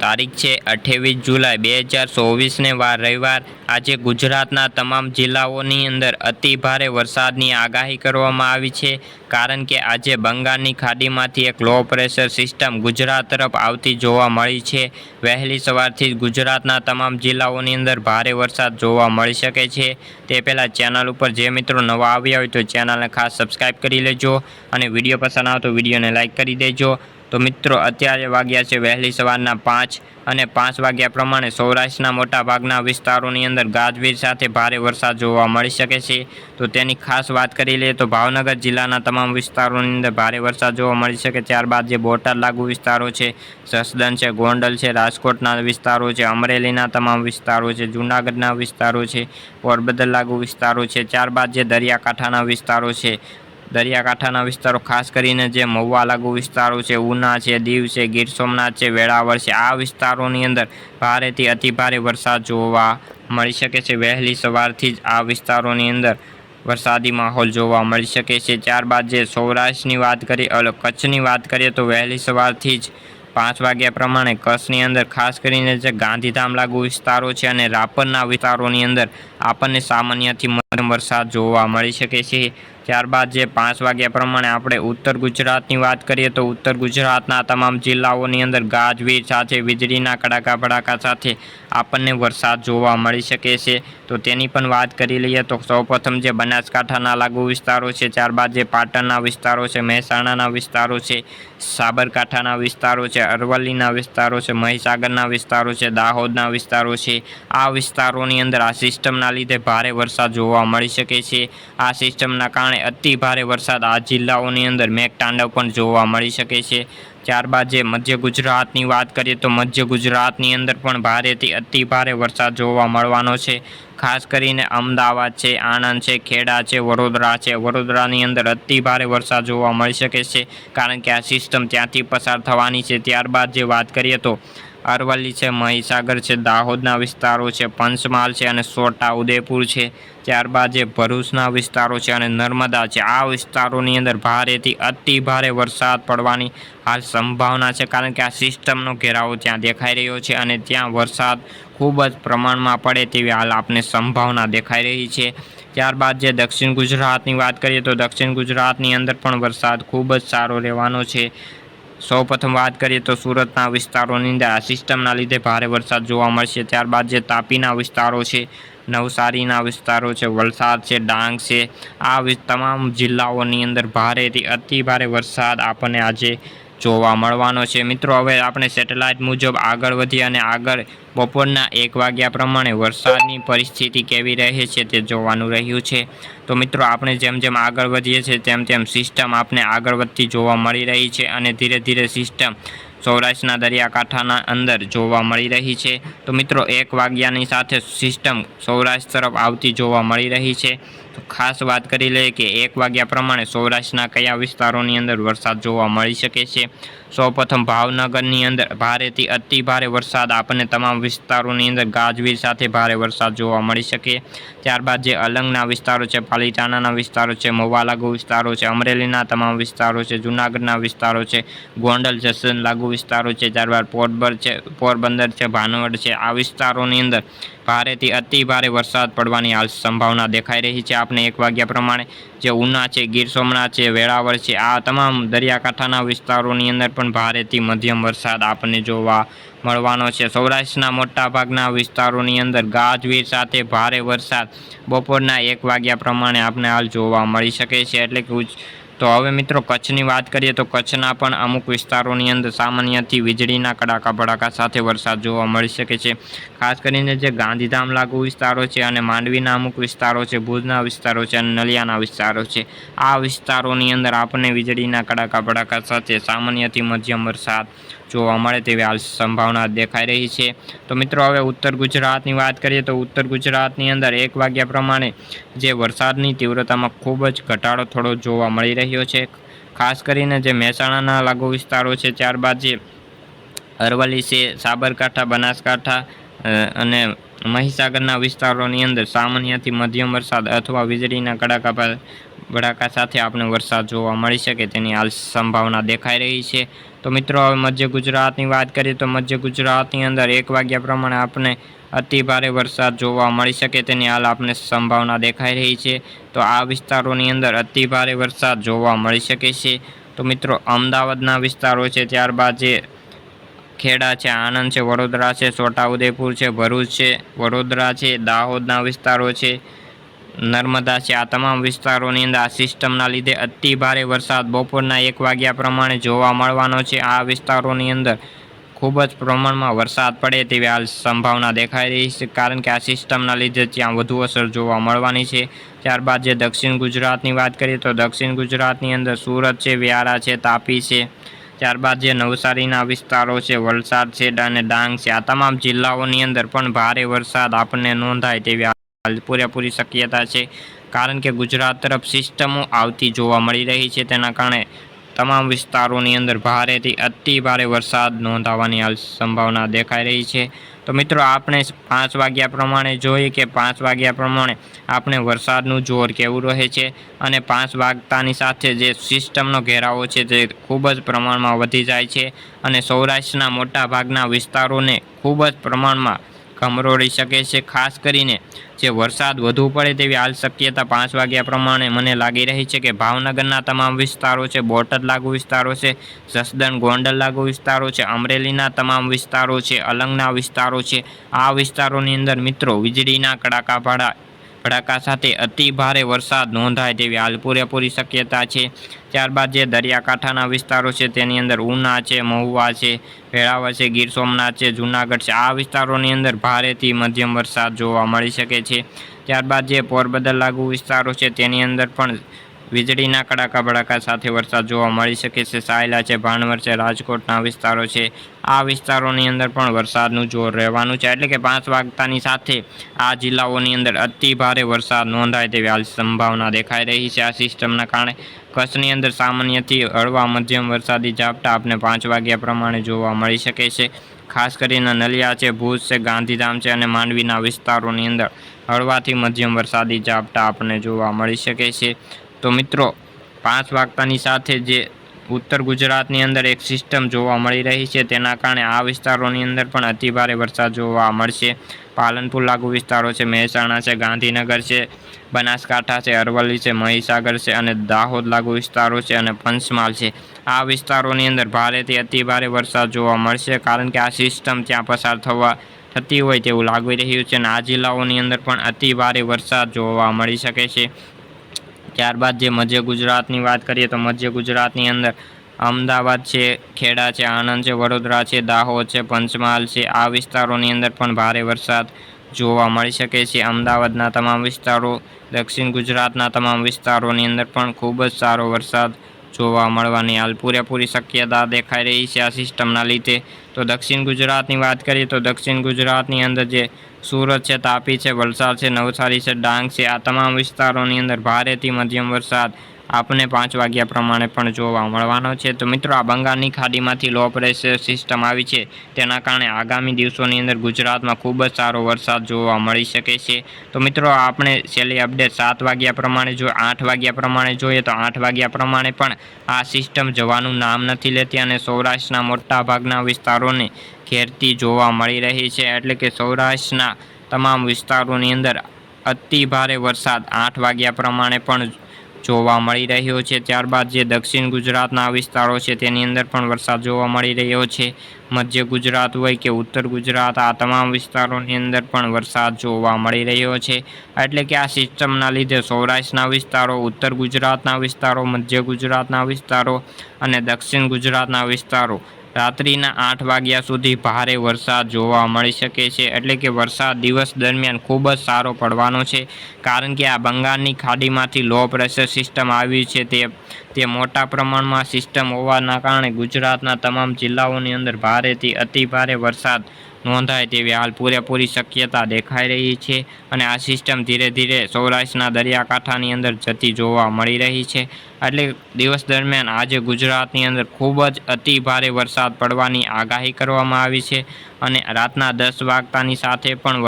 તારીખ છે અઠ્યાવીસ જુલાઈ બે હજાર ચોવીસને વાર રવિવાર. આજે ગુજરાતના તમામ જિલ્લાઓની અંદર અતિ ભારે વરસાદની આગાહી કરવામાં આવી છે. કારણ કે આજે બંગાળની ખાડીમાંથી એક લો પ્રેશર સિસ્ટમ ગુજરાત તરફ આવતી જોવા મળી છે. વહેલી સવારથી જ ગુજરાતના તમામ જિલ્લાઓની અંદર ભારે વરસાદ જોવા મળી શકે છે. તે પહેલાં ચેનલ ઉપર જે મિત્રો નવા આવ્યા હોય તો ચેનલને ખાસ સબસ્ક્રાઈબ કરી લેજો અને વીડિયો પસંદ આવતો વિડીયોને લાઇક કરી દેજો. તો મિત્રો, અત્યારે વાગ્યા છે વહેલી સવારના પાંચ અને પાંચ વાગ્યા પ્રમાણે સૌરાષ્ટ્રના મોટા ભાગના વિસ્તારોની અંદર ગાજવીજ સાથે ભારે વરસાદ જોવા મળી શકે છે. તો તેની ખાસ વાત કરી લઈએ તો ભાવનગર જિલ્લાના તમામ વિસ્તારોની અંદર ભારે વરસાદ જોવા મળી શકે. ત્યારબાદ જે બોટાદ લાગુ વિસ્તારો છે જસદન છે, ગોંડલ છે, રાજકોટના વિસ્તારો છે, અમરેલીના તમામ વિસ્તારો છે, જૂનાગઢના વિસ્તારો છે, પોરબંદર લાગુ વિસ્તારો છે. ત્યારબાદ જે દરિયાકાંઠાના વિસ્તારો છે દરિયાકાંઠાના વિસ્તારો, ખાસ કરીને જે મહુવા લાગુ વિસ્તારો છે, ઉના છે, દીવ છે, ગીર સોમનાથ છે, વેળાવળ છે, આ વિસ્તારોની અંદર ભારેથી અતિભારે વરસાદ જોવા મળી શકે છે. વહેલી સવારથી જ આ વિસ્તારોની અંદર વરસાદી માહોલ જોવા મળી શકે છે. ત્યારબાદ જે સૌરાષ્ટ્રની વાત કરીએ કચ્છની વાત કરીએ, તો વહેલી સવારથી જ પાંચ વાગ્યા પ્રમાણે કચ્છની અંદર ખાસ કરીને જે ગાંધીધામ લાગુ વિસ્તારો છે અને રાપરના વિસ્તારોની અંદર આપણને સામાન્યથી મધ્યમ વરસાદ જોવા મળી શકે છે. ત્યારબાદ જે પાંચ વાગ્યા પ્રમાણે આપણે ઉત્તર ગુજરાતની વાત કરીએ તો ઉત્તર ગુજરાતના તમામ જિલ્લાઓની અંદર ગાજવીજ સાથે, વીજળીના કડાકા ભડાકા સાથે આપણને વરસાદ જોવા મળી શકે છે. તો તેની પણ વાત કરી લઈએ તો સૌપ્રથમ જે બનાસકાંઠાના લાગુ વિસ્તારો છે, ત્યારબાદ જે પાટણના વિસ્તારો છે, મહેસાણાના વિસ્તારો છે, સાબરકાંઠાના વિસ્તારો છે, અરવલ્લીના વિસ્તારો છે, મહીસાગરના વિસ્તારો છે, દાહોદના વિસ્તારો છે. આ વિસ્તારોની અંદર આ સિસ્ટમના લીધે ભારે વરસાદ જોવા મળી શકે છે. આ સિસ્ટમના કારણે અતિ ભારે વરસાદ આ જિલ્લાઓની અંદર મેઘતાંડવ પણ જોવા મળી શકે છે. ત્યારબાદ જે મધ્ય ગુજરાતની વાત કરીએ તો મધ્ય ગુજરાતની અંદર પણ ભારેથી અતિ ભારે વરસાદ જોવા મળવાનો છે. ખાસ કરીને અમદાવાદ છે, આણંદ છે, ખેડા છે, વડોદરા છે. વડોદરાની અંદર અતિ ભારે વરસાદ જોવા મળી શકે છે. કારણ કે આ સિસ્ટમ ત્યાંથી પસાર થવાની છે. ત્યારબાદ જે વાત કરીએ તો અરવલ્લી છે, મહીસાગર છે, દાહોદના વિસ્તારો છે, પંચમહાલ છે અને સોટા ઉદયપુર છે. ત્યારબાદ જે ભરૂચના વિસ્તારો છે અને નર્મદા છે. આ વિસ્તારોની અંદર ભારેથી અતિ ભારે વરસાદ પડવાની હાલ સંભાવના છે કારણ કે આ સિસ્ટમનો ઘેરાવો ત્યાં દેખાઈ રહ્યો છે અને ત્યાં વરસાદ ખૂબ જ પ્રમાણમાં પડે તેવી હાલ આપને સંભાવના દેખાઈ રહી છે. ત્યારબાદ જે દક્ષિણ ગુજરાતની વાત કરીએ તો દક્ષિણ ગુજરાતની અંદર પણ વરસાદ ખૂબ જ સારો રહેવાનો છે. સૌપ્રથમ વાત કરીએ તો સુરતના વિસ્તારોની અંદર આ સિસ્ટમના લીધે ભારે વરસાદ જોવા મળશે. ત્યારબાદ જે તાપીના વિસ્તારો છે, નવસારીના વિસ્તારો છે, વલસાડ છે, ડાંગ છે, આ તમામ જિલ્લાઓની અંદર ભારેથી અતિ ભારે વરસાદ આપણને આજે જોવા મળવાનો છે. મિત્રો, હવે આપણે સેટેલાઇટ મુજબ આગળ વધીએ અને આગળ બપોરના એક વાગ્યા પ્રમાણે વરસાદની પરિસ્થિતિ કેવી રહે છે તે જોવાનું રહ્યું છે. તો મિત્રો, આપણે જેમ જેમ આગળ વધીએ છીએ તેમ તેમ સિસ્ટમ આપણે આગળ વધતી જોવા મળી રહી છે અને ધીરે ધીરે સિસ્ટમ સૌરાષ્ટ્રના દરિયાકાંઠાના અંદર જોવા મળી રહી છે. તો મિત્રો, એક વાગ્યાની સાથે સિસ્ટમ સૌરાષ્ટ્ર તરફ આવતી જોવા મળી રહી છે. ખાસ વાત કરી લઈએ કે એક વાગ્યા પ્રમાણે સૌરાષ્ટ્રના કયા વિસ્તારોની અંદર વરસાદ જોવા મળી શકે છે? સૌપ્રથમ ભાવનગરની અંદર ભારેથી અતિ ભારે વરસાદ આપણને તમામ વિસ્તારોની અંદર ગાજવીજ સાથે ભારે વરસાદ જોવા મળી શકે. ત્યારબાદ જે અલંગના વિસ્તારો છે, પાલીતાણાના વિસ્તારો છે મહુવા લાગુ વિસ્તારો છે, અમરેલીના તમામ વિસ્તારો છે, જૂનાગઢના વિસ્તારો છે, ગોંડલ જસન લાગુ વિસ્તારો છે, ત્યારબાદ પોરબર છે, પોરબંદર છે, ભાનવડ છે. આ વિસ્તારોની અંદર ભારેથી અતિ ભારે વરસાદ પડવાની હાલ સંભાવના દેખાઈ રહી છે. આપને એક વાગ્યા પ્રમાણે જે ઉના છે, ગીર સોમનાથ છે, વેળાવળ છે, આ તમામ દરિયાકાંઠાના વિસ્તારોની અંદર પણ ભારેથી મધ્યમ વરસાદ આપણને જોવા મળવાનો છે. સૌરાષ્ટ્રના મોટાભાગના વિસ્તારોની અંદર ગાજવીજ સાથે ભારે વરસાદ બપોરના એક વાગ્યા પ્રમાણે આપને હાલ જોવા મળી શકે છે. એટલે કે તો હવે મિત્રો કચ્છની વાત કરીએ તો કચ્છના પણ અમુક વિસ્તારોની અંદર સામાન્યથી વીજળીના કડાકા ભડાકા સાથે વરસાદ જોવા મળી શકે છે. ખાસ કરીને જે ગાંધીધામ લાગુ વિસ્તારો છે અને માંડવીના અમુક વિસ્તારો છે, ભુજના વિસ્તારો છે અને નલિયાના વિસ્તારો છે. આ વિસ્તારોની અંદર આપણને વીજળીના કડાકા ભડાકા સાથે સામાન્યથી મધ્યમ વરસાદ જોવા મળે તેવી હાલ સંભાવના દેખાઈ રહી છે. તો મિત્રો, હવે ઉત્તર ગુજરાતની વાત કરીએ તો ઉત્તર ગુજરાતની અંદર એક વાગ્યા પ્રમાણે જે વરસાદની તીવ્રતામાં ખૂબ જ ઘટાડો થોડો જોવા મળી રહ્યો છે. ખાસ કરીને જે મહેસાણાના લાગુ વિસ્તારો છે, ત્યારબાદ જે અરવલ્લી છે, સાબરકાંઠા, બનાસકાંઠા અને મહીસાગરના વિસ્તારોની અંદર સામાન્યથી મધ્યમ વરસાદ અથવા વીજળીના કડાકા ભડાકા સાથે આપણે વરસાદ જોવા મળી શકે તેની હાલ સંભાવના દેખાઈ રહી છે. તો મિત્રો, હવે મધ્ય ગુજરાતની વાત કરીએ તો મધ્ય ગુજરાતની અંદર એક વાગ્યા પ્રમાણે આપણે અતિ ભારે વરસાદ જોવા મળી શકે તેની હાલ આપણે સંભાવના દેખાઈ રહી છે. તો આ વિસ્તારોની અંદર અતિ ભારે વરસાદ જોવા મળી શકે છે. તો મિત્રો, અમદાવાદના વિસ્તારો છે, ત્યારબાદ જે ખેડા છે, આણંદ છે, વડોદરા છે, છોટાઉદેપુર છે, ભરૂચ છે, વડોદરા છે, દાહોદના વિસ્તારો છે, નર્મદા છે, આ તમામ વિસ્તારોની અંદર આ સિસ્ટમના લીધે અતિ ભારે વરસાદ બપોરના એક વાગ્યા પ્રમાણે જોવા મળવાનો છે. આ વિસ્તારોની અંદર ખૂબ જ પ્રમાણમાં વરસાદ પડે તેવી હાલ સંભાવના દેખાઈ રહી છે, કારણ કે આ સિસ્ટમના લીધે ત્યાં વધુ અસર જોવા મળવાની છે. ત્યારબાદ જે દક્ષિણ ગુજરાતની વાત કરીએ તો દક્ષિણ ગુજરાતની અંદર સુરત છે, વ્યારા છે, તાપી છે ત્યારબાદ જે નવસારીના વિસ્તારો છે, વલસાડ છે અને ડાંગ છે, આ તમામ જિલ્લાઓની અંદર પણ ભારે વરસાદ આપણને નોંધાય તેવી પૂરેપૂરી શક્યતા છે. કારણ કે ગુજરાત તરફ સિસ્ટમો આવતી જોવા મળી રહી છે, તેના કારણે તમામ વિસ્તારોની અંદર ભારેથી અતિ ભારે વરસાદ નોંધાવાની સંભાવના દેખાઈ રહી છે. તો મિત્રો, આપણે પાંચ વાગ્યા પ્રમાણે જોઈએ કે પાંચ વાગ્યા પ્રમાણે આપણે વરસાદનું જોર કેવું રહે છે અને પાંચ વાગતાની સાથે જે સિસ્ટમનો ઘેરાવો છે તે ખૂબ જ પ્રમાણમાં વધી જાય છે અને સૌરાષ્ટ્રના મોટા ભાગના વિસ્તારોને ખૂબ જ પ્રમાણમાં ગમરોળી શકે છે, ખાસ કરીને જે વરસાદ વધુ પડે તેવી હાલ શક્યતા પાંચ વાગ્યા પ્રમાણે મને લાગી રહી છે કે ભાવનગરના તમામ વિસ્તારો છે, બોટાદ લાગુ વિસ્તારો છે, જસદણ, ગોંડલ લાગુ વિસ્તારો છે, અમરેલીના તમામ વિસ્તારો છે, અલંગના વિસ્તારો છે. આ વિસ્તારોની અંદર મિત્રો, વીજળીના કડાકા ભાડા ભડાકા સાથે અતિ ભારે વરસાદ નોંધાય તેવી હાલ પૂરેપૂરી શક્યતા છે. ત્યારબાદ જે દરિયાકાંઠાના વિસ્તારો છે, તેની અંદર ઉના છે, મહુવા છે, વેળાવળ છે, ગીર સોમનાથ છે, જૂનાગઢ છે, આ વિસ્તારોની અંદર ભારેથી મધ્યમ વરસાદ જોવા મળી શકે છે. ત્યારબાદ જે પોરબંદર લાગુ વિસ્તારો છે, તેની અંદર પણ વીજળીના કડાકા ભડાકા સાથે વરસાદ જોવા મળી શકે છે. સાયલા છે, ભાણવર છે, રાજકોટના વિસ્તારો છે. આ વિસ્તારોની અંદર પણ વરસાદનું જોર રહેવાનું છે. એટલે કે પાંચ વાગતાની સાથે આ જિલ્લાઓની અંદર અતિ ભારે વરસાદ નોંધાય તેવી સંભાવના દેખાઈ રહી છે. આ સિસ્ટમના કારણે કચ્છની અંદર સામાન્યથી હળવા મધ્યમ વરસાદી ઝાપટા આપને પાંચ વાગ્યા પ્રમાણે જોવા મળી શકે છે. ખાસ કરીને નલિયા છે, ભુજ છે, ગાંધીધામ છે અને માંડવીના વિસ્તારોની અંદર હળવાથી મધ્યમ વરસાદી ઝાપટા આપણને જોવા મળી શકે છે. તો મિત્રો, પાંચ વાગતાની સાથે જે ઉત્તર ગુજરાતની અંદર એક સિસ્ટમ જોવા મળી રહી છે, તેના કારણે આ વિસ્તારોની અંદર પણ અતિભારે વરસાદ જોવા મળશે. પાલનપુર લાગુ વિસ્તારો છે, મહેસાણા છે, ગાંધીનગર છે, બનાસકાંઠા છે, અરવલ્લી છે, મહીસાગર છે અને દાહોદ લાગુ વિસ્તારો છે અને પંચમહાલ છે. આ વિસ્તારોની અંદર ભારેથી અતિભારે વરસાદ જોવા મળશે કારણ કે આ સિસ્ટમ ત્યાં પસાર થવા થતી હોય તેવું લાગી રહ્યું છે અને આ જિલ્લાઓની અંદર પણ અતિભારે વરસાદ જોવા મળી શકે છે. ત્યારબાદ જે મધ્ય ગુજરાતની વાત કરીએ તો મધ્ય ગુજરાતની અંદર અમદાવાદ છે, ખેડા છે, આણંદ છે, વડોદરા છે, દાહોદ છે, પંચમહાલ છે, આ વિસ્તારોની અંદર પણ ભારે વરસાદ જોવા મળી શકે છે. અમદાવાદના તમામ વિસ્તારો, દક્ષિણ ગુજરાતના તમામ વિસ્તારોની અંદર પણ ખૂબ જ સારો વરસાદ જોવા મળવાની હાલ પૂરેપૂરી શક્યતા દેખાઈ રહી છે આ સિસ્ટમના લીધે. તો દક્ષિણ ગુજરાતની વાત કરીએ તો દક્ષિણ ગુજરાતની અંદર જે સુરત છે, તાપી છે, વલસાડ છે, નવસારી છે, ડાંગ છે, આ તમામ વિસ્તારોની અંદર ભારેથી મધ્યમ વરસાદ આપણને પાંચ વાગ્યા પ્રમાણે પણ જોવા મળવાનો છે. તો મિત્રો, આ બંગાળની ખાડીમાંથી લો પ્રેશર સિસ્ટમ આવી છે. તેના કારણે આગામી દિવસોની અંદર ગુજરાતમાં ખૂબ જ સારો વરસાદ જોવા મળી શકે છે. તો મિત્રો, આપણે છેલ્લી અપડેટ સાત વાગ્યા પ્રમાણે જો આઠ વાગ્યા પ્રમાણે જોઈએ તો આઠ વાગ્યા પ્રમાણે પણ આ સિસ્ટમ જવાનું નામ નથી લેતી અને સૌરાષ્ટ્રના મોટા ભાગના વિસ્તારોને ઘેરતી જોવા મળી રહી છે. એટલે કે સૌરાષ્ટ્રના તમામ વિસ્તારોની અંદર અતિ ભારે વરસાદ આઠ વાગ્યા પ્રમાણે પણ જોવા મળી રહ્યો છે. ત્યારબાદ જે દક્ષિણ ગુજરાતના વિસ્તારો છે, તેની અંદર પણ વરસાદ જોવા મળી રહ્યો છે. મધ્ય ગુજરાત હોય કે ઉત્તર ગુજરાત, આ તમામ વિસ્તારોની અંદર પણ વરસાદ જોવા મળી રહ્યો છે. એટલે કે આ સિસ્ટમના લીધે સૌરાષ્ટ્રના વિસ્તારો, ઉત્તર ગુજરાતના વિસ્તારો, મધ્ય ગુજરાતના વિસ્તારો અને દક્ષિણ ગુજરાતના વિસ્તારો રાત્રિના આઠ વાગ્યા સુધી ભારે વરસાદ જોવા મળી શકે છે. એટલે કે વરસાદ દિવસ દરમિયાન ખૂબ જ સારો પડવાનો છે. કારણ કે આ બંગાળની ખાડીમાંથી લો પ્રેશર સિસ્ટમ આવી છે તે તે મોટા પ્રમાણમાં સિસ્ટમ હોવાના કારણે ગુજરાતના તમામ જિલ્લાઓની અંદર ભારેથી અતિ ભારે વરસાદ નોંધાય તેવી હાલ પૂરેપૂરી શક્યતા દેખાઈ રહી છે અને આ સિસ્ટમ ધીરે ધીરે સૌરાષ્ટ્રના દરિયાકાંઠાની અંદર જતી જોવા મળી રહી છે. એટલે દિવસ દરમિયાન આજે ગુજરાતની અંદર ખૂબ જ અતિ ભારે વરસાદ પડવાની આગાહી કરવામાં આવી છે અને રાતના દસ વાગતાની સાથે પણ